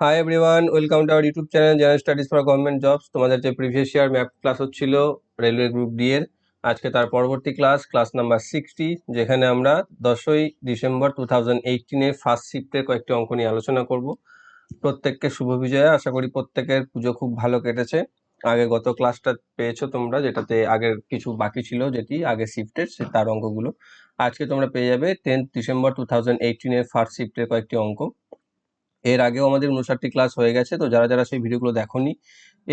Hi everyone welcome to our YouTube channel general studies for government jobs তোমাদের যে previous year math class হচ্ছিল railway group D এর, আজকে তার পরবর্তী ক্লাস ক্লাস নাম্বার সিক্সটি যেখানে আমরা দশই ডিসেম্বর টু থাউজেন্ড এইটিনের ফার্স্ট শিফটের কয়েকটি অঙ্ক নিয়ে আলোচনা করব। প্রত্যেককে শুভ বিজয়া, আশা করি প্রত্যেকের পুজো খুব ভালো কেটেছে। আগে গত ক্লাসটা পেয়েছ তোমরা, যেটাতে আগের কিছু বাকি ছিল, যেটি আগে শিফটের সে তার অঙ্কগুলো। আজকে তোমরা পেয়ে যাবে টেন্থ ডিসেম্বর টু থাউজেন্ড এইটিনের ফার্স্ট শিফটের কয়েকটি অঙ্ক। এর আগেও আমাদের উনষাটটি ক্লাস হয়ে গেছে, তো যারা যারা সেই ভিডিওগুলো দেখোনি,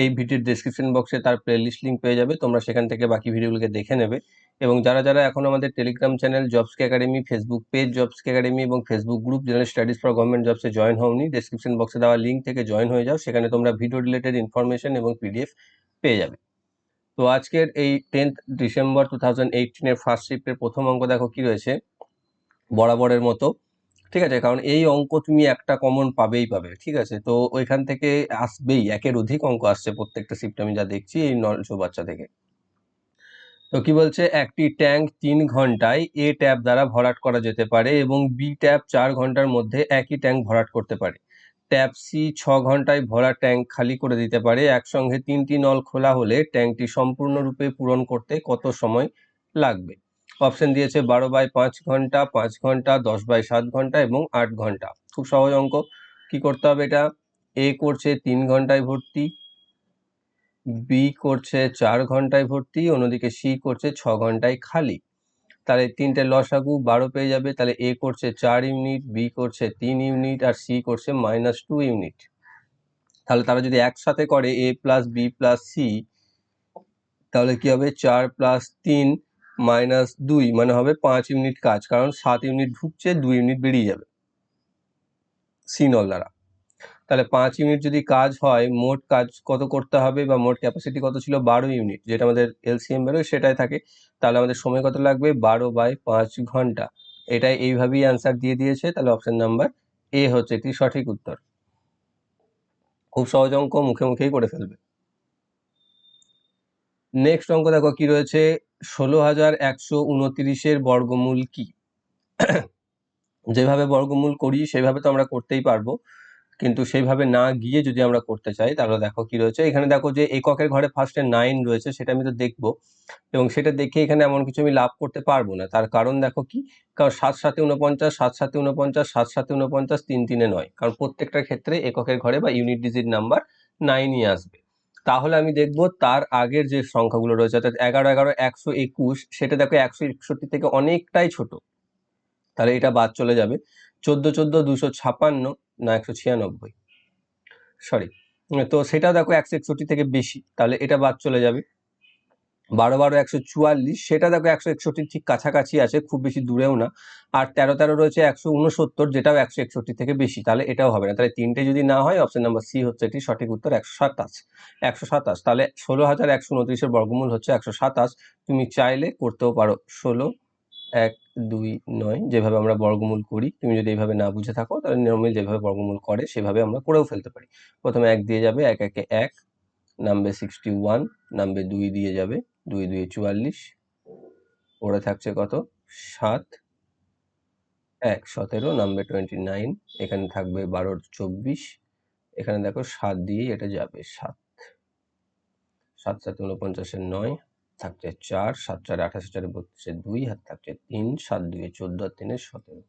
এই ভিডিওর ডিসক্রিপশন বক্সে তার প্লেলিস্ট লিঙ্ক পেয়ে যাবে, তোমরা সেখান থেকে বাকি ভিডিওগুলোকে দেখে নেবে। এবং যারা যারা এখন আমাদের Telegram channel jobs academy Facebook page jobs academy এবং Facebook group general studies for government জবসে join হওনি ডিসক্রিপশন বক্সে দেওয়া লিঙ্ক থেকে জয়েন হয়ে যাও, সেখানে তোমরা ভিডিও রিলেটেড ইনফরমেশন এবং পিডিএফ পেয়ে যাবে। তো আজকের এই টেন্থ ডিসেম্বর টু থাউজেন্ড এইটিনের ফার্স্ট শিফটের প্রথম অঙ্ক দেখো কি রয়েছে? বরাবরের মতো। ঠিক আছে? কারণ এই অঙ্ক তুমি একটা কমন পাবেই পাবে, ঠিক আছে? তো ওইখান থেকে আসবেই, একের অধিক অঙ্ক আসছে প্রত্যেকটা শিফট আমি যা দেখছি এই নশো বাচ্চা থেকে। তো কি বলছে? একটি ট্যাঙ্ক তিন ঘন্টায় এ ট্যাপ দ্বারা ভরাট করা যেতে পারে এবং বি ট্যাপ চার ঘণ্টার মধ্যে একই ট্যাঙ্ক ভরাট করতে পারে। ট্যাপ সি ছ ঘন্টায় ভরা ট্যাঙ্ক খালি করে দিতে পারে। একসঙ্গে তিনটি নল খোলা হলে ট্যাঙ্কটি সম্পূর্ণরূপে পূরণ করতে কত সময় লাগবে? অপশন দিয়েছে বারো বাই পাঁচ ঘণ্টা পাঁচ ঘণ্টা, দশ বাই সাত ঘণ্টা এবং আট ঘণ্টা। খুব সহজ অঙ্ক। কি করতে হবে এটা? এ করছে তিন ঘন্টায় ভর্তি বি করছে চার ঘন্টায় ভর্তি, অন্যদিকে সি করছে ছ ঘন্টায় খালি। তাহলে তিনটে লসাগু বারো পেয়ে যাবে, তাহলে এ করছে চার ইউনিট বি করছে তিন ইউনিট আর সি করছে মাইনাস টু ইউনিট। তাহলে তারা যদি একসাথে করে A plus B plus C তাহলে কি হবে? চার প্লাস তিন মাইনাস দুই মানে হবে পাঁচ ইউনিট কাজ, কারণ সাত ইউনিট ঢুকছে, দুই ইউনিট বেরিয়ে যাবে সিনল দ্বারা। তাহলে পাঁচ ইউনিট যদি কাজ হয়, মোট কাজ কত করতে হবে বা মোট ক্যাপাসিটি কত ছিল? বারো ইউনিট, যেটা আমাদের এলসিএম বেরোয়, সেটাই থাকে। তাহলে আমাদের সময় কত লাগবে? বারো বাই পাঁচ ঘণ্টা। এটাই এইভাবেই অ্যান্সার দিয়ে দিয়েছে। তাহলে অপশন নাম্বার এ হচ্ছে এটি সঠিক উত্তর। খুব সহজ অঙ্ক, মুখে মুখেই করে ফেলবে। নেক্সট অঙ্ক দেখো কি রয়েছে? ষোলো হাজার একশো উনত্রিশের বর্গমূল কি? যেভাবে বর্গমূল করি, সেভাবে তো আমরা করতেই পারব। কিন্তু সেইভাবে না গিয়ে যদি আমরা করতে চাই, তাহলে দেখো কি রয়েছে। এখানে দেখো যে এককের ঘরে ফার্স্টে নাইন রয়েছে, সেটা আমি তো দেখব। এবং সেটা দেখে এখানে এমন কিছু আমি লাভ করতে পারব না। তার কারণ দেখো কি? কারণ সাত সাথে উনপঞ্চাশ সাত সাথে উনপঞ্চাশ সাত সাথে উনপঞ্চাশ তিন তিনে নয়। কারণ প্রত্যেকটার ক্ষেত্রে এককের ঘরে বা ইউনিট ডিজিট নাম্বার নাইনই আসবে। তাহলে আমি দেখব তার আগের যে সংখ্যাগুলো রয়েছে, অর্থাৎ এগারো এগারো, একশো একুশ, সেটা দেখো একশো একষট্টি থেকে অনেকটাই ছোট। তাহলে এটা বাদ চলে যাবে। চোদ্দ চোদ্দ, দুশো ছাপান্ন, না একশো ছিয়ানব্বই। সরি তো সেটা দেখো একশো একষট্টি থেকে বেশি। তাহলে এটা বাদ চলে যাবে। বারো বারো একশো চুয়াল্লিশ, সেটা দেখো একশো একষট্টির ঠিক কাছাকাছি আছে, খুব বেশি দূরেও না। আর তেরো তেরো রয়েছে একশো উনসত্তর, যেটাও একশো একষট্টি থেকে বেশি, তাহলে এটাও হবে না। তাহলে তিনটে যদি না হয় অপশন নাম্বার সি হচ্ছে এটি সঠিক উত্তর একশো সাতাশ। একশো সাতাশ, তাহলে ষোলো হাজার একশো উনত্রিশের বর্গমূল হচ্ছে একশো সাতাশ। তুমি চাইলে করতেও পারো ষোলো, এক, দুই, নয়, যেভাবে আমরা বর্গমূল করি। তুমি যদি এইভাবে না বুঝে থাকো, তাহলে নর্মাল যেভাবে বর্গমূল করে, সেভাবে আমরা করেও ফেলতে পারি। প্রথমে এক দিয়ে যাবে, এক, একে এক, নামবে সিক্সটি ওয়ান নামবে দুই দিয়ে যাবে। দুই দুই, চুয়াল্লিশ। পড়ে থাকছে কত? সাত। এক, সতেরো নামবে টোয়েন্টি নাইন এখানে থাকবে বারোর চব্বিশ। এখানে দেখো সাত দিয়েই এটা যাবে, সাত। সাত সাত উনপঞ্চাশের নয়। থাকছে চার, সাত, চার আঠাশ, চারে বত্রিশে দুই হাত থাকছে তিন, সাত, দুয়ে চোদ্দ, আর তিনে সতেরো।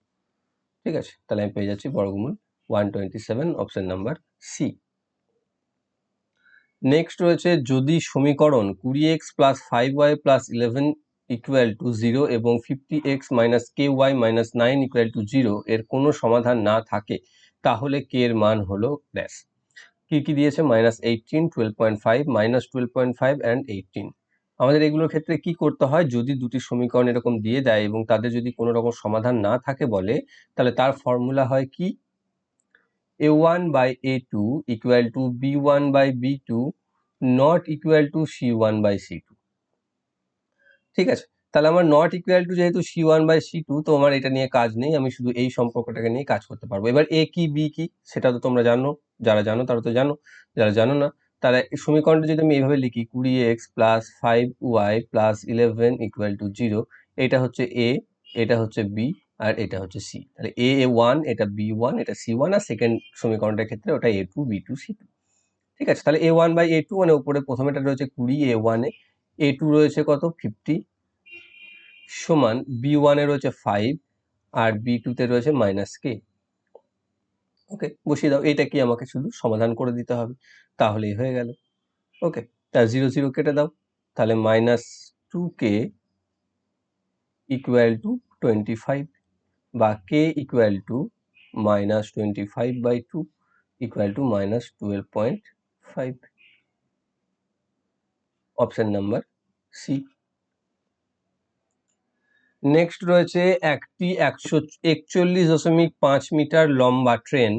ঠিক আছে, তাহলে আমি পেয়ে যাচ্ছি বর্গমূল one twenty seven option number C next রয়েছে যদি সমীকরণ কুড়ি X plus five Y plus eleven equal to zero এবং fifty X minus K Y minus nine equal to zero এর কোনো সমাধান না থাকে, তাহলে কে এর মান হলো ড্যাশ কি কি দিয়েছে? Minus eighteen twelve point five minus twelve point five and eighteen আমাদের এগুলোর ক্ষেত্রে কি করতে হয়? যদি দুটি সমীকরণ এরকম দিয়ে দেয় এবং তাদের যদি কোনো রকম সমাধান না থাকে বলে, তাহলে তার ফর্মুলা হয় কি? A one by A two equal to B one by B two not equal to C one by C two ঠিক আছে? তাহলে আমার নট ইকুয়াল টু যেহেতু C one by C two তো আমার এটা নিয়ে কাজ নেই। আমি শুধু এই সম্পর্কটাকে নিয়ে কাজ করতে পারব। এবার এ কি বি কি, সেটা তো তোমরা জানো। যারা জানো, তারা তো জানো। যারা জানো না এই সমীকরণটা যদি আমি এইভাবে লিখি, কুড়ি X plus five Y plus eleven equal to zero এটা হচ্ছে এ এটা হচ্ছে বি আর এটা হচ্ছে সি তাহলে এ এ ওয়ান এটা বি ওয়ান এটা সি ওয়ান আর সেকেন্ড সমীকরণটার ক্ষেত্রে ওটা A two B two C two ঠিক আছে? তাহলে A one by A two মানে উপরে প্রথমেটা রয়েছে কুড়ি এ ওয়ানে এ। টু রয়েছে কত? ফিফটি সমান বি ওয়ানে রয়েছে ফাইভ আর বি টুতে রয়েছে মাইনাস কে ওকে বসিয়ে দাও। এটা কি আমাকে শুধু সমাধান করে দিতে হবে? তাহলেই হয়ে গেল। ওকে তা জিরো জিরো কেটে দাও। তাহলে minus two K equal to twenty five বা K equal to minus twenty five by two equal to minus twelve point five option number C next রয়েছে একটি একশো একচল্লিশ দশমিক পাঁচ মিটার লম্বা ট্রেন,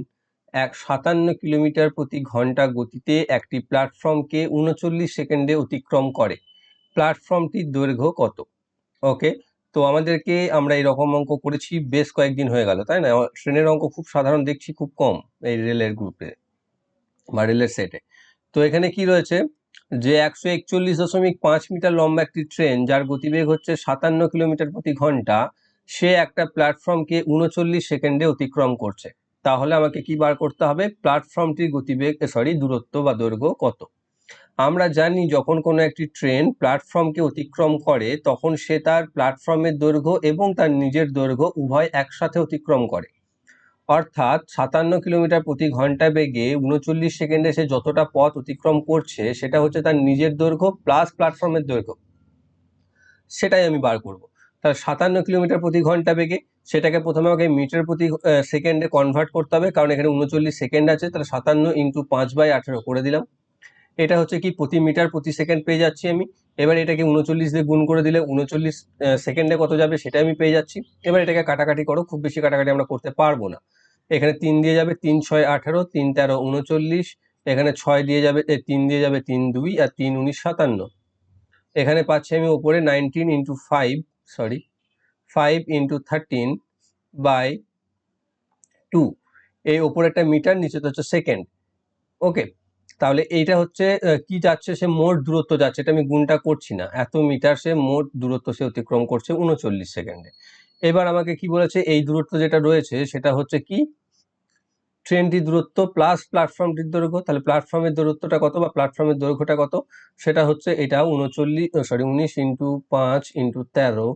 এক সাতান্ন কিলোমিটার প্রতি ঘণ্টা গতিতে একটি প্ল্যাটফর্মকে উনচল্লিশ সেকেন্ডে অতিক্রম করে। প্ল্যাটফর্মটির দৈর্ঘ্য কত? ওকে তো আমাদেরকে আমরা এরকম অঙ্ক করেছি, বেশ কয়েকদিন হয়ে গেল, তাই না? ট্রেনের অঙ্ক খুব সাধারণ দেখছি, খুব কম এই রেলের গ্রুপে বা রেলের সেটে তো এখানে কি রয়েছে যে একশো একচল্লিশ দশমিক পাঁচ মিটার লম্বা একটি ট্রেন, যার গতিবেগ হচ্ছে সাতান্ন কিলোমিটার প্রতি ঘণ্টা, সে একটা প্ল্যাটফর্মকে উনচল্লিশ সেকেন্ডে অতিক্রম করছে। তাহলে আমাকে কি বার করতে হবে? প্ল্যাটফর্মটির গতিবেগ সরি দূরত্ব বা দৈর্ঘ্য কত? আমরা জানি যখন কোনো একটি ট্রেন প্ল্যাটফর্মকে অতিক্রম করে, তখন সে তার প্ল্যাটফর্মের দৈর্ঘ্য এবং তার নিজের দৈর্ঘ্য উভয় একসাথে অতিক্রম করে। অর্থাৎ সাতান্ন কিলোমিটার প্রতি ঘণ্টা বেগে উনচল্লিশ সেকেন্ডে সে যতটা পথ অতিক্রম করছে, সেটা হচ্ছে তার নিজের দৈর্ঘ্য প্লাস প্ল্যাটফর্মের দৈর্ঘ্য। সেটাই আমি বার করব। তার সাতান্ন কিলোমিটার প্রতি ঘণ্টা বেগে সেটাকে প্রথমে আমাকে মিটার প্রতি সেকেন্ডে কনভার্ট করতে হবে, কারণ এখানে উনচল্লিশ সেকেন্ড আছে, তাহলে সাতান্ন ইন্টু পাঁচ বাই আঠেরো করে দিলাম। এটা হচ্ছে কি প্রতি মিটার প্রতি সেকেন্ড পেয়ে যাচ্ছি আমি। এবার এটাকে উনচল্লিশ দিয়ে গুণ করে দিলে উনচল্লিশ সেকেন্ডে কত যাবে সেটা আমি পেয়ে যাচ্ছি। এবার এটাকে কাটাকাটি করো, খুব বেশি কাটাকাটি আমরা করতে পারব না। এখানে তিন দিয়ে যাবে তিন ছয় আঠেরো, তিন তেরো উনচল্লিশ, এখানে ছয় দিয়ে যাবে তিন দিয়ে যাবে তিন দুই আর তিন উনিশ সাতান্ন। এখানে পাচ্ছি আমি ওপরে nineteen into five, sorry, five into thirteen by two. এই ওপরে একটা মিটার নিচে তো হচ্ছে সেকেন্ড। ওকে তাহলে এইটা হচ্ছে কি যাচ্ছে সে মোট দূরত্ব যাচ্ছে, এটা আমি গুণটা করছি না। এত মিটার সে মোট দূরত্ব সে অতিক্রম করছে উনচল্লিশ সেকেন্ডে। এবার আমাকে কি বলেছে, এই দূরত্ব যেটা রয়েছে সেটা হচ্ছে কি? ট্রেনটির দূরত্ব প্লাস প্ল্যাটফর্মটির দৈর্ঘ্য, তাহলে প্ল্যাটফর্মের দূরত্বটা কত বা প্ল্যাটফর্মের দৈর্ঘ্যটা কত? সেটা হচ্ছে এটা উনচল্লিশ সরি উনিশ ইন্টু পাঁচ ইন্টু তেরো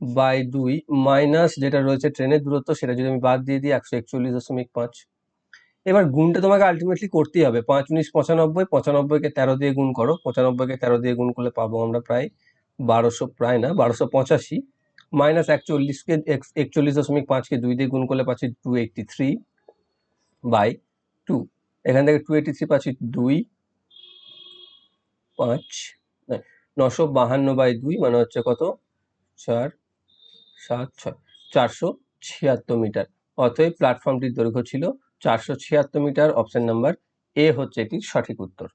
বাই দুই মাইনাস যেটা রয়েছে ট্রেনের দূরত্ব, সেটা যদি আমি বাদ দিয়ে দিই একশো একচল্লিশ দশমিক পাঁচ। এবার গুণটা তোমাকে আলটিমেটলি করতেই হবে। পাঁচ উনিশ পঁচানব্বই পঁচানব্বইকে তেরো দিয়ে গুণ করো। পঁচানব্বইকে তেরো দিয়ে গুণ করলে পাবো আমরা প্রায় বারোশো, প্রায় না, বারোশো পঁচাশি। মাইনাস একচল্লিশকে একচল্লিশ দশমিক পাঁচকে দুই দিয়ে গুণ করলে পাচ্ছি two eighty three by two এখান থেকে টু এইটটি থ্রি পাচ্ছি দুই পাঁচ নশো বাহান্ন বাই দুই মানে হচ্ছে কত? চার, সাত, ছয়, চারশো ছিয়াত্তর মিটার। অতএব প্ল্যাটফর্মটির দৈর্ঘ্য ছিল চারশো ছিয়াত্তর মিটার অপশন নাম্বার এ হচ্ছে এটির সঠিক উত্তর।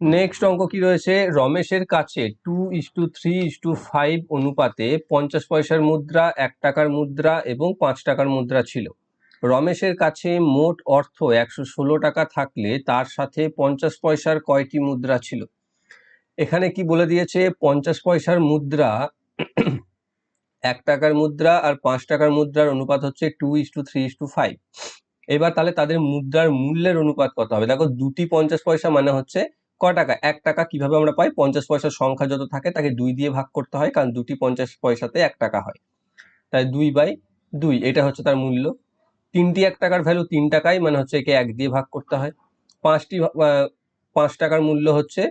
নেক্সট অঙ্ক কি রয়েছে? রমেশের কাছে two is to three is to five অনুপাতে পঞ্চাশ পয়সার মুদ্রা, এক টাকার মুদ্রা এবং পাঁচ টাকার মুদ্রা ছিল। রমেশের কাছে মোট অর্থ একশো ষোলো টাকা থাকলে তার সাথে পঞ্চাশ পয়সার কয়টি মুদ্রা ছিল? এখানে কি বলে দিয়েছে? পঞ্চাশ পয়সার মুদ্রা এক টাকার মুদ্রা আর পাঁচ টাকার মুদ্রার অনুপাত হচ্ছে two is to three is to five এবার তাহলে তাদের মুদ্রার মূল্যের অনুপাত কত হবে? দেখো, দুটি পঞ্চাশ পয়সা মানে হচ্ছে ক টাকা? এক টাকা কীভাবে আমরা পাই? পঞ্চাশ পয়সার সংখ্যা যত থাকে তাকে দুই দিয়ে ভাগ করতে হয়, কারণ দুটি পঞ্চাশ পয়সাতে এক টাকা হয়। তাই দুই বাই দুই, এটা হচ্ছে তার মূল্য। তিনটি এক টাকার ভ্যালু তিন টাকাই মানে হচ্ছে একে এক দিয়ে ভাগ করতে হয়। পাঁচটি পাঁচ টাকার মূল্য হচ্ছে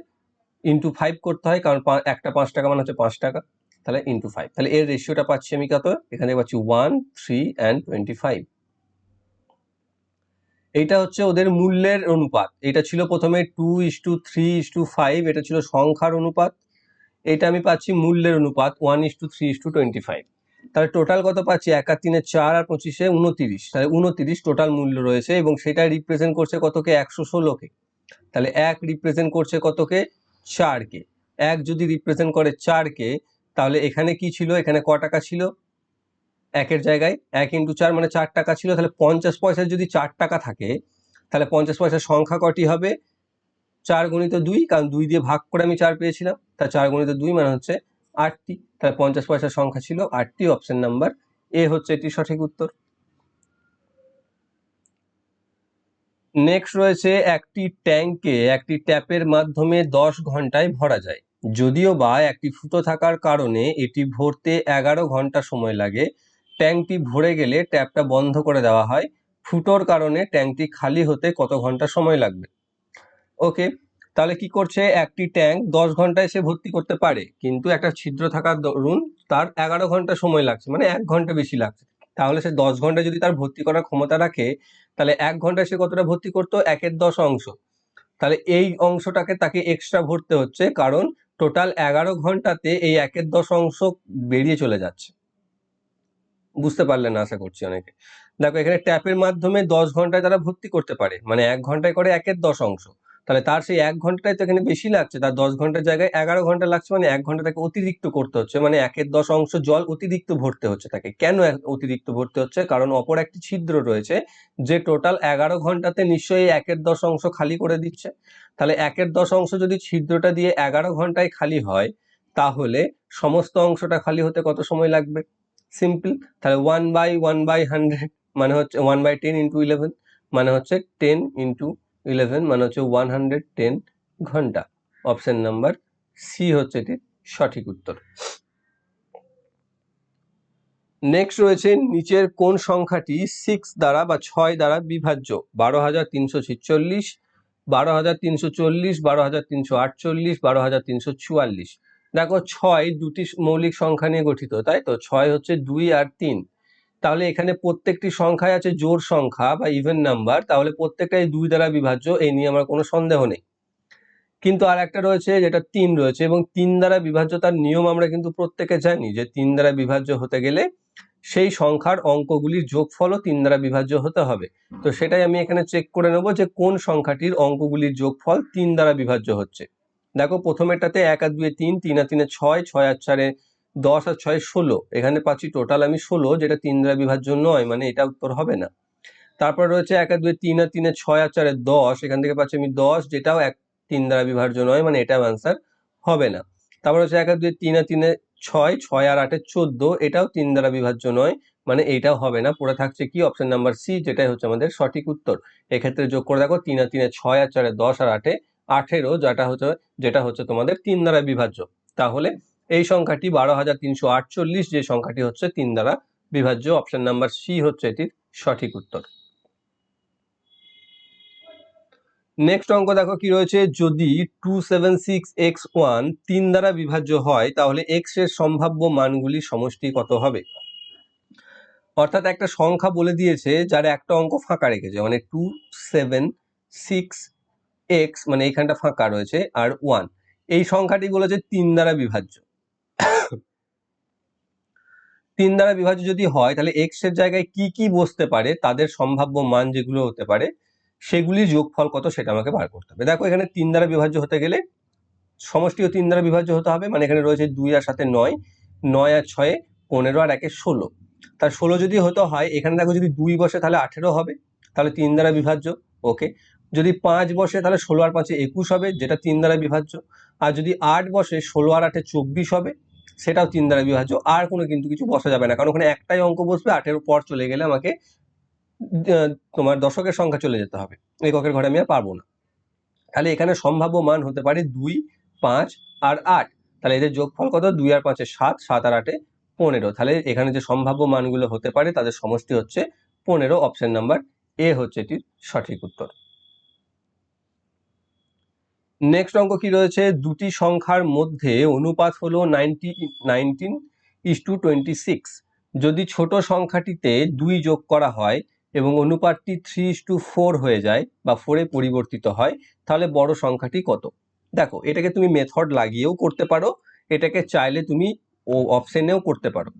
ইন্টু ফাইভ করতে হয়, কারণ একটা পাঁচ টাকা মানে হচ্ছে পাঁচ টাকা। তাহলে ইন্টু ফাইভ তাহলে এর রেশিওটা পাচ্ছি আমি কত? এখানে পাচ্ছি one three and twenty five এইটা হচ্ছে ওদের মূল্যের অনুপাত। এটা ছিল প্রথমে two is to three is to five এটা ছিল সংখ্যার অনুপাত। এটা আমি পাচ্ছি মূল্যের অনুপাত one is to three is to twenty five তাহলে টোটাল কত পাচ্ছি? এক তিনে চার আর পঁচিশে উনতিরিশ। তাহলে উনতিরিশ টোটাল মূল্য রয়েছে এবং সেটা রিপ্রেজেন্ট করছে কতকে? একশো ষোলোকে। তাহলে এক রিপ্রেজেন্ট করছে কতকে? চারকে। এক যদি রিপ্রেজেন্ট করে চারকে তাহলে এখানে কি ছিল? এখানে ক টাকা ছিল? একের জায়গায় এক ইন্টু চার মানে চার টাকা ছিল। তাহলে পঞ্চাশ পয়সার যদি চার টাকা থাকে, তাহলে পঞ্চাশ পয়সার সংখ্যা কটি হবে? চার গণিত দুই, কারণ দুই দিয়ে ভাগ করে আমি চার পেয়েছিলাম। তা চার গণিত দুই মানে হচ্ছে আটটি। তাহলে পঞ্চাশ পয়সার সংখ্যা ছিল আটটি অপশন নাম্বার এ হচ্ছে এটি সঠিক উত্তর। নেক্সট রয়েছে একটি ট্যাঙ্কে একটি ট্যাপের মাধ্যমে দশ ঘন্টায় ভরা যায়। যদিও বা একটি ফুটো থাকার কারণে এটি ভরতে এগারো ঘণ্টা সময় লাগে। ট্যাঙ্কটি ভরে গেলে ট্যাপটা বন্ধ করে দেওয়া হয়। ফুটোর কারণে ট্যাঙ্কটি খালি হতে কত ঘণ্টা সময় লাগবে? ওকে, তাহলে কি করছে? একটি ট্যাঙ্ক দশ ঘন্টায় সে ভর্তি করতে পারে। কিন্তু একটা ছিদ্র থাকার দরুন তার এগারো ঘণ্টা সময় লাগছে মানে এক ঘণ্টা বেশি লাগছে। তাহলে সে দশ ঘণ্টা যদি তার ভর্তি করার ক্ষমতা রাখে, তাহলে এক ঘন্টায় সে কতটা ভর্তি করতো? একের দশ অংশ। তাহলে এই অংশটাকে তাকে এক্সট্রা ভরতে হচ্ছে। কারণ টোটাল এগারো ঘন্টাতে এই একের দশ অংশ বেরিয়ে চলে যাচ্ছে। বুঝতে পারলেন আশা করছি অনেকে। দেখো, এখানে ট্যাপের মাধ্যমে দশ ঘন্টায় তারা ভর্তি করতে পারে। মানে এক ঘন্টায় করে একের দশ অংশ তাহলে তার সেই এক ঘন্টায় তো এখানে বেশি লাগছে, তার দশ ঘণ্টার জায়গায় এগারো ঘণ্টা লাগছে মানে এক ঘণ্টা তাকে অতিরিক্ত করতে হচ্ছে মানে একের দশ অংশ জল অতিরিক্ত ভরতে হচ্ছে তাকে। কেন অতিরিক্ত ভরতে হচ্ছে? কারণ অপর একটি ছিদ্র রয়েছে যে টোটাল এগারো ঘন্টাতে নিশ্চয়ই একের দশ অংশ খালি করে দিচ্ছে। তাহলে একের দশ অংশ যদি ছিদ্রটা দিয়ে এগারো ঘন্টায় খালি হয়, তাহলে সমস্ত অংশটা খালি হতে কত সময় লাগবে? সিম্পল, তাহলে one by one by hundred মানে হচ্ছে one by ten into eleven মানে হচ্ছে টেন ইন্টু ইলেভেন মানে হচ্ছে ওয়ান হান্ড্রেড টেন ঘণ্টা। অপশন নাম্বার সি হচ্ছে এটির সঠিক উত্তর। নেক্সট রয়েছে নিচের কোন সংখ্যাটি সিক্স দ্বারা বা ছয় দ্বারা বিভাজ্য? বারো হাজার তিনশো ছিচল্লিশ, বারো হাজার তিনশো চল্লিশ, বারো হাজার তিনশো আটচল্লিশ, বারো হাজার তিনশো চুয়াল্লিশ। দেখো ছয় দুটি মৌলিক সংখ্যা নিয়ে গঠিত, তাই তো? ছয় হচ্ছে দুই আর তিন। তাহলে এখানে প্রত্যেকটি সংখ্যায় আছে জোর সংখ্যা বা ইভেন নাম্বার তাহলে প্রত্যেকটাই দুই দ্বারা বিভাজ্য এই নিয়ে আমার কোনো সন্দেহ নেই। কিন্তু আর একটা রয়েছে যেটা তিন রয়েছে এবং তিন দ্বারা বিভাজ্য তার নিয়ম আমরা কিন্তু প্রত্যেকে জানি যে তিন দ্বারা বিভাজ্য হতে গেলে সেই সংখ্যার অঙ্কগুলির যোগফলও তিন দ্বারা বিভাজ্য হতে হবে। তো সেটাই আমি এখানে চেক করে নেব যে কোন সংখ্যাটির অঙ্কগুলির যোগফল তিন দ্বারা বিভাজ্য হচ্ছে। দেখো প্রথমেরটাতে এক আর দুয়ে তিন তিন আর তিনে ছয় ছয় আর চারে দশ আর ছয় ষোলো। এখানে পাচ্ছি টোটাল আমি ষোলো, যেটা তিন দ্বারা বিভাজ্য নয় মানে এটা উত্তর হবে না। তারপর রয়েছে এক আর দুয়ে তিন আর তিনে ছয় আর চারে দশ। এখান থেকে পাচ্ছি আমি দশ, যেটাও এক তিন দ্বারা বিভাজ্য নয় মানে এটাও অ্যান্সার হবে না। তারপর হচ্ছে এক আর দুই তিন আর তিনে ছয় ছয় আর আটে চোদ্দ, এটাও তিন দ্বারা বিভাজ্য নয় মানে এটাও হবে না। পড়ে থাকছে কি? অপশন নাম্বার সি যেটাই হচ্ছে আমাদের সঠিক উত্তর। এক্ষেত্রে যোগ করে দেখো, তিন আর তিনে ছয় আর চারে দশ আর আটে আঠেরো, যেটা হচ্ছে যেটা হচ্ছে তোমাদের তিন দ্বারা বিভাজ্য। তাহলে এই সংখ্যাটি বারো হাজার তিনশো আটচল্লিশ, যে সংখ্যাটি হচ্ছে তিন দ্বারা বিভাজ্য অপশন নাম্বার সি হচ্ছে এটির সঠিক উত্তর। নেক্সট অঙ্ক দেখো কি রয়েছে, যদি two seven six X one তিন দ্বারা বিভাজ্য হয়, তাহলে এক্সের সম্ভাব্য মানগুলি সমষ্টি কত হবে? অর্থাৎ একটা সংখ্যা বলে দিয়েছে, যার একটা অঙ্ক ফাঁকা রেখেছে মানে টু সেভেন সিক্স এক্স মানে এইখানটা ফাঁকা রয়েছে, আর ওয়ান এই সংখ্যাটি বলেছে তিন দ্বারা বিভাজ্য। তিন দ্বারা বিভাজ্য যদি হয়, তাহলে এক্সের জায়গায় কি কি বসতে পারে, তাদের সম্ভাব্য মান যেগুলো হতে পারে, সেগুলির যোগফল কত সেটা আমাকে বার করতে হবে। দেখো এখানে তিন দ্বারা বিভাজ্য হতে গেলে সমষ্টিও তিন দ্বারা বিভাজ্য হতে হবে মানে এখানে রয়েছে দুই আর সাথে নয় নয় আর ছয়ে, পনেরো আর একে ষোলো। তার ষোলো যদি হতে হয়, এখানে দেখো যদি দুই বসে তাহলে আঠেরো হবে, তাহলে তিন দ্বারা বিভাজ্য, ওকে। যদি পাঁচ বসে তাহলে ষোলো আর পাঁচে একুশ হবে, যেটা তিন দ্বারা বিভাজ্য। আর যদি আট বসে ষোলো আর আটে চব্বিশ হবে সেটাও তিন দ্বারা বিভাজ্য, আর কোনো কিন্তু কিছু বসা যাবে না। কারণ ওখানে একটাই অঙ্ক বসবে, আটের পর চলে গেলে আমাকে তোমার দশকের সংখ্যা চলে যেতে হবে। এককের ঘরে আমি আর পারব না। তাহলে এখানে সম্ভাব্য মান হতে পারে দুই, পাঁচ আর আট। তাহলে এদের যোগফল কত? দুই আর পাঁচে সাত সাত আর আটে পনেরো। তাহলে এখানে যে সম্ভাব্য মানগুলো হতে পারে, তাদের সমষ্টি হচ্ছে পনেরো। অপশন নাম্বার এ হচ্ছে এটির সঠিক উত্তর। নেক্সট অঙ্ক কি রয়েছে? দুটি সংখ্যার মধ্যে অনুপাত হলো ninety nineteen is to twenty six যদি ছোট সংখ্যাটিতে দুই যোগ করা হয় এবং অনুপাতটি থ্রি ইস টু ফোর হয়ে যায় বা ফোরে পরিবর্তিত হয়, তাহলে বড় সংখ্যাটি কত? দেখো, এটাকে তুমি মেথড লাগিয়েও করতে পারো, এটাকে চাইলে তুমি ও অপশানেও করতে পারো।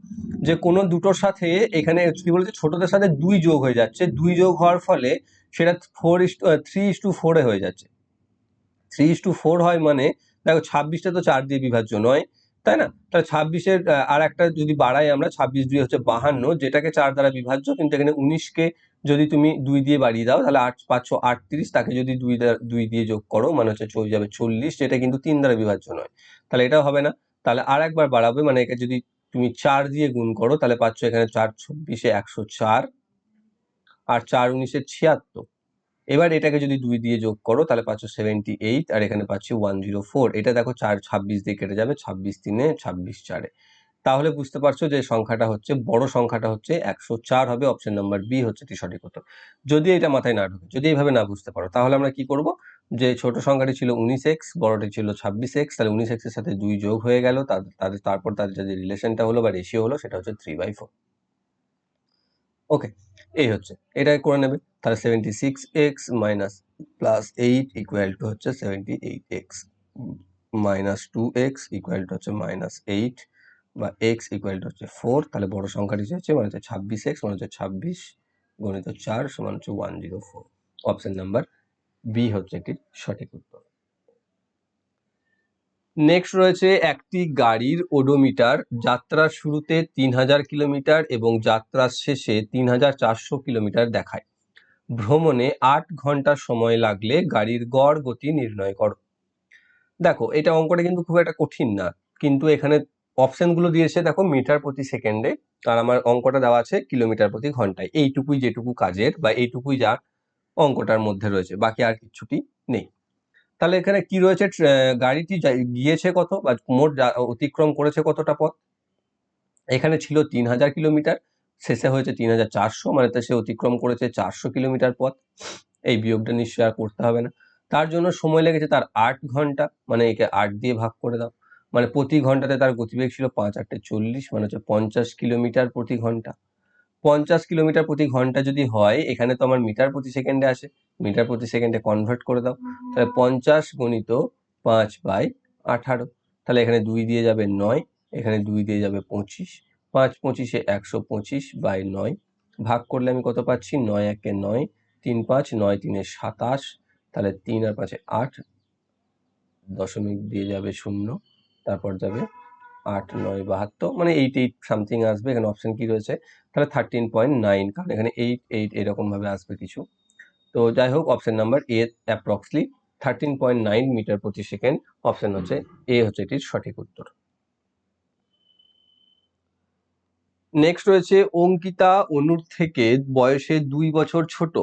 যে কোনো দুটোর সাথে এখানে কী বলেছে? ছোটোদের সাথে দুই যোগ হয়ে যাচ্ছে। দুই যোগ হওয়ার ফলে সেটা four is three is to ফোরে হয়ে যাচ্ছে। থ্রি ইস টু ফোর হয় মানে দেখো ছাব্বিশটা তো চার দিয়ে বিভাজ্য নয়, তাই না? তাহলে ছাব্বিশের আর একটা যদি বাড়াই আমরা, ছাব্বিশ দুই হচ্ছে বাহান্ন, যেটাকে চার দ্বারা বিভাজ্য, কিন্তু এখানে উনিশকে যদি তুমি দুই দিয়ে বাড়িয়ে দাও, তাহলে আট, পাঁচশো আটত্রিশ, তাকে যদি দুই দুই দিয়ে যোগ করো মানে হচ্ছে চলে যাবে চল্লিশ, যেটা কিন্তু তিন দ্বারা বিভাজ্য নয়। তাহলে এটাও হবে না। তাহলে আর একবার বাড়াবে মানে একে যদি তুমি চার দিয়ে গুণ করো, তাহলে পাচ্ছ এখানে চার চব্বিশে একশো চার, আর চার উনিশে ছিয়াত্তর। এবার এটাকে যদি দুই দিয়ে যোগ করো, তাহলে পাচ্ছ সেভেন্টি এইট আর এখানে পাচ্ছি ওয়ান জিরো ফোর এটা দেখো চার, ছাব্বিশ দিয়ে কেটে যাবে, ছাব্বিশ তিনে, ছাব্বিশ চারে। তাহলে বুঝতে পারছ যে সংখ্যাটা হচ্ছে, বড় সংখ্যাটা হচ্ছে একশো চার হবে অপশন নাম্বার বি হচ্ছে এটি সঠিক উত্তর। যদি এটা মাথায় না ঢোকে, যদি এইভাবে না বুঝতে পারো, তাহলে আমরা কি করব? যে ছোট সংখ্যাটি ছিল উনিশ এক্স, বড়টি ছিল ছাব্বিশ এক্স, তাহলে উনিশ এক্সের সাথে দুই যোগ হয়ে গেল তাদের তারপর তাদের যে রিলেশনটা হলো বা রেশিও হলো, সেটা হচ্ছে থ্রি বাই ফোর ওকে এই হচ্ছে। এটাই করে নেবে। তাহলে seventy six X minus plus eight equal to হচ্ছে seventy eight X minus two X equal to হচ্ছে মাইনাস এইট বা এক্স ইকুয়াল টু হচ্ছে ফোর তাহলে বড় সংখ্যাটি হচ্ছে মানে হচ্ছে ছাব্বিশ এক্স মানে হচ্ছে ছাব্বিশ গণিত চার সমান হচ্ছে one zero four option number B হচ্ছে এটির সঠিক উত্তর। নেক্সট রয়েছে একটি গাড়ির ওডোমিটার যাত্রার শুরুতে তিন হাজার কিলোমিটার এবং যাত্রার শেষে তিন হাজার চারশো কিলোমিটার দেখায়। ভ্রমণে আট ঘণ্টা সময় লাগলে গাড়ির গড় গতি নির্ণয় করো। দেখো, এটা অঙ্কটা কিন্তু খুব একটা কঠিন না। কিন্তু এখানে অপশনগুলো দিয়েছে, দেখো, মিটার প্রতি সেকেন্ডে আর আমার অঙ্কটা দেওয়া আছে কিলোমিটার প্রতি ঘন্টায়। এইটুকুই যেটুকু কাজের বা এইটুকুই যা অঙ্কটার মধ্যে রয়েছে, বাকি আর কিছুটি নেই। তাহলে এখানে কি রয়েছে? গাড়িটি গিয়েছে কত বা মোট অতিক্রম করেছে কতটা পথ? এখানে ছিল তিন হাজার কিলোমিটার শেষে হয়েছে তিন হাজার চারশো মানে তো সে অতিক্রম করেছে চারশো কিলোমিটার পথ। এই বিয়োগটা নিশ্চয়ই আর করতে হবে না। তার জন্য সময় লেগেছে তার আট ঘণ্টা মানে একে আট দিয়ে ভাগ করে দাও। মানে প্রতি ঘন্টাতে তার গতিবেগ ছিল পাঁচ আটটে চল্লিশ মানে হচ্ছে পঞ্চাশ কিলোমিটার প্রতি ঘণ্টা। পঞ্চাশ কিলোমিটার প্রতি ঘণ্টা যদি হয়, এখানে তো আমার মিটার প্রতি সেকেন্ডে আসে, মিটার প্রতি সেকেন্ডে কনভার্ট করে দাও। তাহলে পঞ্চাশ গণিত পাঁচ বাই আঠারো, তাহলে এখানে দুই দিয়ে যাবে নয়, এখানে দুই দিয়ে যাবে পঁচিশ। পাঁচ পঁচিশে একশো পঁচিশ বাই নয়। ভাগ করলে আমি কত পাচ্ছি? নয় একে নয়, তিন পাঁচ, নয় তিনে সাতাশ। তাহলে তিন আর পাঁচে আট দশমিক দিয়ে যাবে শূন্য। তারপর যাবে আট, নয়, বাহাত্তর। মানে এইট এইট সামথিং আসবে। এখানে অপশান কি রয়েছে? তাহলে থার্টিন পয়েন্ট নাইন কারণ এখানে এইট এইট এরকমভাবে আসবে কিছু। তো যাই হোক option number A approximately thirteen point nine metre প্রতি সেকেন্ড অপশান হচ্ছে এ হচ্ছে এটির সঠিক উত্তর। নেক্সট রয়েছে অঙ্কিতা অনুর থেকে বয়সে দুই বছর ছোট।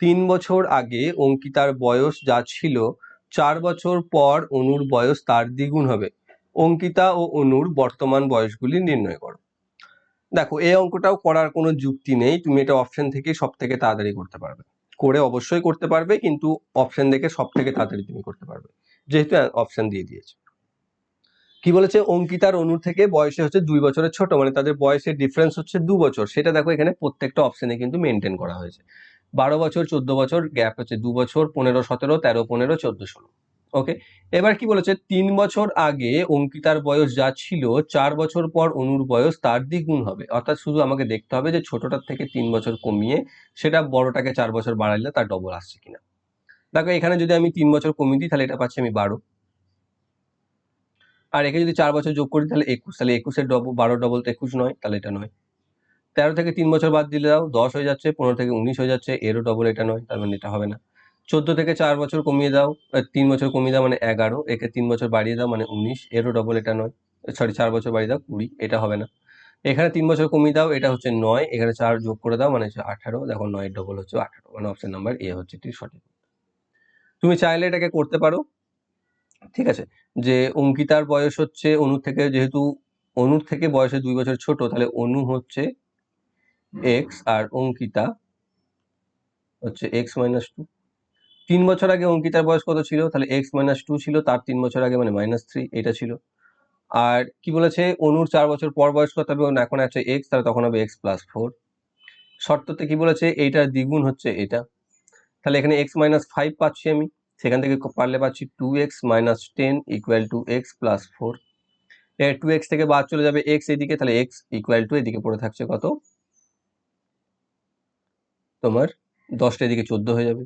তিন বছর আগে অঙ্কিতার বয়স যা ছিল, চার বছর পর অনুর বয়স তার দ্বিগুণ হবে। অঙ্কিতা ও অনুর বর্তমান বয়সগুলি নির্ণয় করো। দেখো, এই অঙ্কটাও করার কোনো যুক্তি নেই। তুমি এটা অপশন থেকে সব থেকে তাড়াতাড়ি করতে পারবে। করে অবশ্যই করতে পারবে, কিন্তু অপশন দেখে সব থেকে তাড়াতাড়ি তুমি করতে পারবে। যেহেতু অপশন দিয়ে দিয়েছে। কি বলেছে? অঙ্কিতার অনুর থেকে বয়সে হচ্ছে দুই বছরের ছোট মানে তাদের বয়সের ডিফারেন্স হচ্ছে দু বছর। সেটা দেখো এখানে প্রত্যেকটা অপশনে কিন্তু মেনটেন করা হয়েছে। বারো বছর, চোদ্দ বছর গ্যাপ হচ্ছে দু বছর, পনেরো, সতেরো, তেরো, পনেরো, চোদ্দ, ষোলো। ওকে এবার কি বলেছে? তিন বছর আগে অঙ্কিতার বয়স যা ছিল, চার বছর পর অনুর বয়স তার দ্বিগুণ হবে। অর্থাৎ শুধু আমাকে দেখতে হবে যে ছোটটার থেকে তিন বছর কমিয়ে সেটা বড়টাকে চার বছর বাড়াইলে তার ডবল আসছে কিনা। দেখো এখানে যদি আমি তিন বছর কমিয়ে দিই, তাহলে এটা পাচ্ছি আমি বারো। আর একে যদি চার বছর যোগ করি, তাহলে একুশ। তাহলে একুশের ডবল বারো ডবল তো একুশ নয়, তাহলে এটা নয়। তেরো থেকে তিন বছর বাদ দিলে দাও, দশ হয়ে যাচ্ছে, পনেরো থেকে উনিশ হয়ে যাচ্ছে, এরও ডবল এটা নয়, তার মানে এটা হবে না। চোদ্দ থেকে চার বছর কমিয়ে দাও তিন বছর কমিয়ে দাও মানে এগারো, একে তিন বছর বাড়িয়ে দাও মানে উনিশ, এরও ডবল এটা নয় সরি চার বছর বাড়িয়ে দাও, কুড়ি, এটা হবে না। এখানে তিন বছর কমিয়ে দাও, এটা হচ্ছে নয়, এখানে চার যোগ করে দাও মানে হচ্ছে আঠারো, দেখো নয়ের ডবল হচ্ছে আঠারো মানে অপশন নাম্বার এ হচ্ছে এটি সঠিক। তুমি চাইলে এটাকে করতে পারো ঠিক আছে? যে অঙ্কিতার বয়স হচ্ছে অনু থেকে যেহেতু অনুর থেকে বয়সে দুই বছর ছোট তাহলে অনু হচ্ছে এক্স আর অঙ্কিতা হচ্ছে এক্স মাইনাস টু তিন বছর আগে অঙ্কিতার বয়স কত ছিল? তাহলে এক্স মাইনাস টু ছিল তার তিন বছর আগে মানে মাইনাস থ্রি এটা ছিল। আর কি বলেছে? অনুর চার বছর পর বয়স কত হবে? এখন আছে এক্স তাহলে তখন হবে এক্স প্লাস ফোর শর্ততে কি বলেছে? এইটার দ্বিগুণ হচ্ছে এটা। তাহলে এখানে এক্স মাইনাস ফাইভ পাচ্ছি আমি। সেখান থেকে পারলে পাচ্ছি two X minus ten equal to X plus four two X থেকে বাদ চলে যাবে এক্স এদিকে, তাহলে এক্স ইকুয়াল টু এদিকে পড়ে থাকছে কত? তোমার দশটা এদিকে চোদ্দ হয়ে যাবে।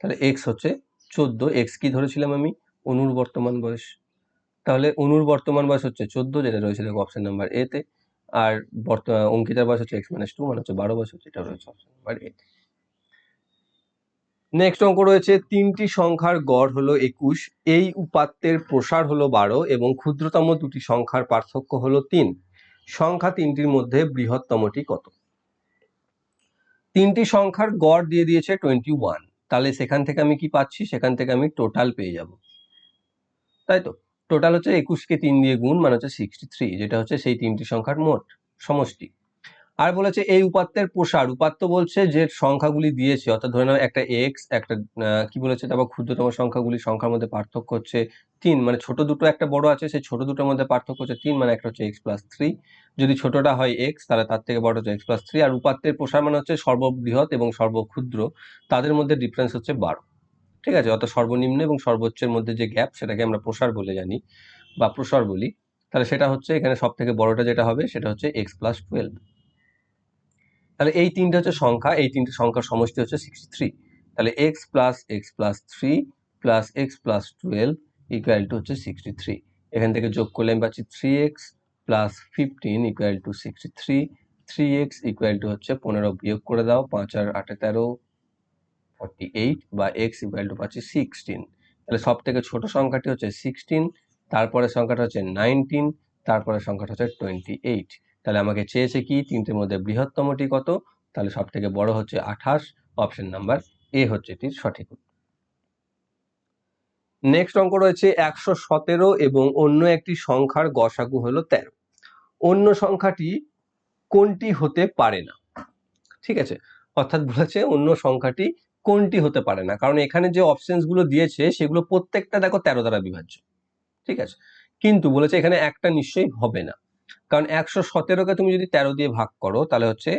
তাহলে এক্স হচ্ছে চোদ্দ। এক্স কি ধরেছিলাম আমি? অনুর বর্তমান বয়স। তাহলে অনুর বর্তমান বয়স হচ্ছে চোদ্দ, যেটা রয়েছে দেখো অপশন নাম্বার এতে আর বর্তমান অঙ্কিতার বয়স হচ্ছে এক্স মাইনাস টু মানে হচ্ছে বারো বছর, যেটা রয়েছে অপশন নাম্বার এ নেক্সট অঙ্ক রয়েছে, তিনটি সংখ্যার গড় হলো একুশ, এই উপাত্তের প্রসার হলো বারো এবং ক্ষুদ্রতম দুটি সংখ্যার পার্থক্য হলো তিন। সংখ্যা তিনটির মধ্যে বৃহত্তমটি কত? তিনটি সংখ্যার গড় দিয়ে দিয়েছে টোয়েন্টি ওয়ান তাহলে সেখান থেকে আমি কি পাচ্ছি? সেখান থেকে আমি টোটাল পেয়ে যাব। তাই তো? টোটাল হচ্ছে একুশকে তিন দিয়ে গুণ মানে হচ্ছে সিক্সটি থ্রি যেটা হচ্ছে সেই তিনটি সংখ্যার মোট সমষ্টি। আর বলেছে এই উপাত্তের প্রসার, উপাত্ত বলছে যে সংখ্যাগুলি দিয়েছে, অর্থাৎ ধরে নাও একটা এক্স একটা কি বলেছে, তারপর ক্ষুদ্রতম সংখ্যাগুলি সংখ্যার মধ্যে পার্থক্য হচ্ছে তিন মানে ছোট দুটো একটা বড় আছে, সেই ছোট দুটোর মধ্যে পার্থক্য হচ্ছে তিন মানে একটা হচ্ছে এক্স প্লাস থ্রি যদি ছোটটা হয় এক্স তাহলে তার থেকে বড় হচ্ছে এক্স প্লাস থ্রি আর উপাত্তের প্রসার মানে হচ্ছে সর্ববৃহৎ এবং সর্বক্ষুদ্র, তাদের মধ্যে ডিফারেন্স হচ্ছে বারো। ঠিক আছে, অর্থাৎ সর্বনিম্ন এবং সর্বোচ্চের মধ্যে যে গ্যাপ সেটাকে আমরা প্রসার বলে জানি, বা প্রসার বলি, তাহলে সেটা হচ্ছে এখানে সব থেকে বড়টা যেটা হবে, সেটা হচ্ছে এক্স প্লাস টুয়েলভ তাহলে এই তিনটে হচ্ছে সংখ্যা, এই তিনটে সংখ্যার সমষ্টি হচ্ছে সিক্সটি থ্রি তাহলে X plus X plus three plus X plus twelve equal to হচ্ছে সিক্সটি থ্রি এখান থেকে যোগ করলে আমি পাচ্ছি three X plus fifteen equal to sixty three three X equal to হচ্ছে পনেরো বিয়োগ করে দাও, পাঁচ আর আটে তেরো ফর্টি এইট বা এক্স ইকুয়াল টু পাচ্ছি সিক্সটিন তাহলে সব থেকে ছোটো সংখ্যাটি হচ্ছে সিক্সটিন তারপরে সংখ্যাটা হচ্ছে নাইনটিন তারপরে সংখ্যাটা হচ্ছে টোয়েন্টি এইট তাহলে আমাকে চেয়েছে কি? তিনটের মধ্যে বৃহত্তমটি কত? তাহলে সব থেকে বড় হচ্ছে আঠাশ অপশন নাম্বার এ হচ্ছে এটির সঠিক নেক্সট অঙ্ক রয়েছে একশো সতেরো এবং অন্য একটি সংখ্যার গসাগু হলো তেরো। অন্য সংখ্যাটি কোনটি হতে পারে না? ঠিক আছে? অর্থাৎ বলেছে অন্য সংখ্যাটি কোনটি হতে পারে না। কারণ এখানে যে অপশনসগুলো দিয়েছে, সেগুলো প্রত্যেকটা দেখো তেরো দ্বারা বিভাজ্য। ঠিক আছে? কিন্তু বলেছে এখানে একটা নিশ্চয়ই হবে না। কারণ একশো সতেরোকে তুমি যদি তেরো দিয়ে ভাগ করো, তাহলে হচ্ছে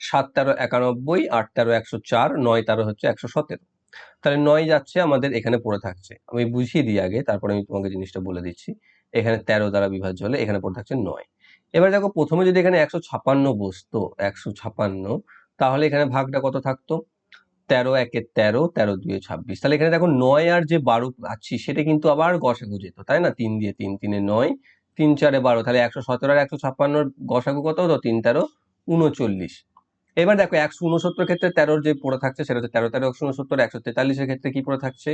সাত তেরো একানব্বই, আট তেরো একশো চার, নয় তেরো হচ্ছে একশো সতেরো। তাহলে নয় যাচ্ছে আমাদের এখানে পড়ে থাকছে। আমি বুঝিয়ে দিই আগে, তারপরে আমি তোমাকে জিনিসটা বলে দিচ্ছি। এখানে তেরো দ্বারা বিভাজ্য হলে এখানে পড়ে থাকছে নয়। এবার দেখো, প্রথমে যদি এখানে একশো ছাপান্ন বসতো, একশো ছাপান্ন, তাহলে এখানে ভাগটা কত থাকতো? তেরো একে তেরো তেরো দুয়ে ছাব্বিশ। তাহলে এখানে দেখো, নয় আর যে বারো পাচ্ছি সেটা কিন্তু আবার গসাগু যেত তাই না? তিন দিয়ে তিন, তিনে নয় তিন চারে বারো, তাহলে একশো সতেরো আর একশো ছাপ্পান্নর গসাগু কত হতো? তিন তেরো, উনচল্লিশ। এবার দেখো, একশো উনসত্তর ক্ষেত্রে তেরোর যে পড়ে থাকছে, সেটা হচ্ছে তেরো তেরো, একশো উনসত্তর, একশো তেতাল্লিশের ক্ষেত্রে কি পড়ে থাকছে?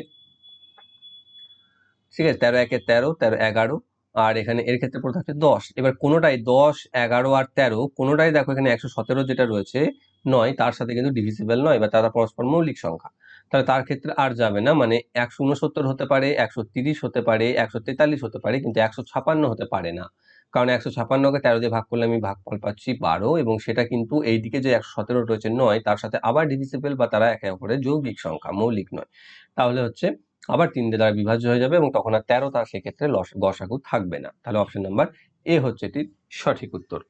ঠিক আছে, তেরো একে তেরো তেরো এগারো, আর এখানে এর ক্ষেত্রে পড়ে থাকছে দশ। এবার কোনোটাই দশ, এগারো আর তেরো কোনোটাই দেখো এখানে একশো সতেরো যেটা রয়েছে, নয়, তার সাথে কিন্তু ডিভিজিবল নয়, বা তারা পরস্পর মৌলিক সংখ্যা। তাহলে তার ক্ষেত্রে আর যাবে না। মানে একশো উনসত্তর হতে পারে, একশো তিরিশ হতে পারে, একশো তেতাল্লিশ হতে পারে, কিন্তু একশো ছাপান্ন হতে পারে না। কারণ একশো ছাপান্নকে তেরো দিয়ে ভাগ করলে আমি ভাগফল পাচ্ছি বারো এবং সেটা কিন্তু এই দিকে যে একশো সতেরো রয়েছে নয়, তার সাথে আবার ডিভিজিবল বা তারা একে অপরের যৌগিক সংখ্যা, মৌলিক নয়। তাহলে হচ্ছে আবার তিনটে দ্বারা বিভাজ্য হয়ে যাবে এবং তখন আর তেরো তার সেক্ষেত্রে লস, গসাগু থাকবে না। তাহলে অপশন নাম্বার এ হচ্ছে এটির সঠিক উত্তর।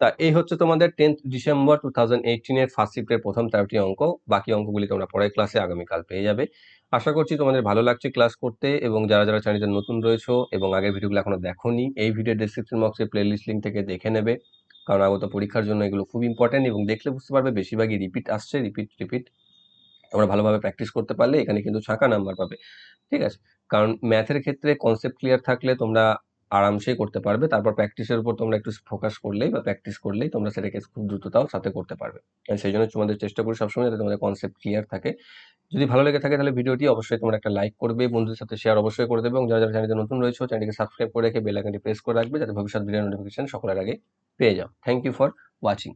তা এই হচ্ছে তোমাদের টেন্থ ডিসেম্বর টু থাউজেন্ড এইটিনের ফার্স্ট শিফটের প্রথম তেরোটি অঙ্ক। বাকি অঙ্কগুলি তোমরা পরের ক্লাসে আগামীকাল পেয়ে যাবে। আশা করছি তোমাদের ভালো লাগছে ক্লাস করতে এবং যারা যারা চ্যানেলটা নতুন রয়েছো এবং আগের ভিডিওগুলো এখনও দেখোনি, এই ভিডিও ডিসক্রিপশন বক্সে প্লেলিস্ট লিঙ্ক থেকে দেখে নেবে। কারণ আগত পরীক্ষার জন্য এগুলো খুব ইম্পর্টেন্ট এবং দেখলে বুঝতে পারবে বেশিরভাগই রিপিট আসছে রিপিট রিপিট তোমরা ভালোভাবে প্র্যাকটিস করতে পারলে এখানে কিন্তু ছাঁকা নাম্বার পাবে। ঠিক আছে? কারণ ম্যাথের ক্ষেত্রে কনসেপ্ট ক্লিয়ার থাকলে তোমরা আরামসেই করতে পারবে। তারপর প্র্যাকটিসের উপর তোমরা একটু ফোকাস করলেই বা প্র্যাকটিস করলেই তোমরা সেটাকে খুব দ্রুততাও সাথে করতে পারবে। সেই জন্য তোমাদের চেষ্টা করি সবসময় যাতে তোমাদের কনসেপ্ট ক্লিয়ার থাকে। যদি ভালো লেগে থাকে তাহলে ভিডিওটি অবশ্যই তোমরা একটা লাইক করবে, বন্ধুদের সাথে শেয়ার অবশ্যই করে দেবে এবং যারা যারা চ্যানেলে নতুন রয়েছে চ্যানেলটিকে সাবস্ক্রাইব করে রেখে বেল আইকনটি প্রেস করে রাখবে যাতে ভবিষ্যৎ ভিডিও নোটিফিকেশন সকলের আগে পেয়ে যাও। Thank you for watching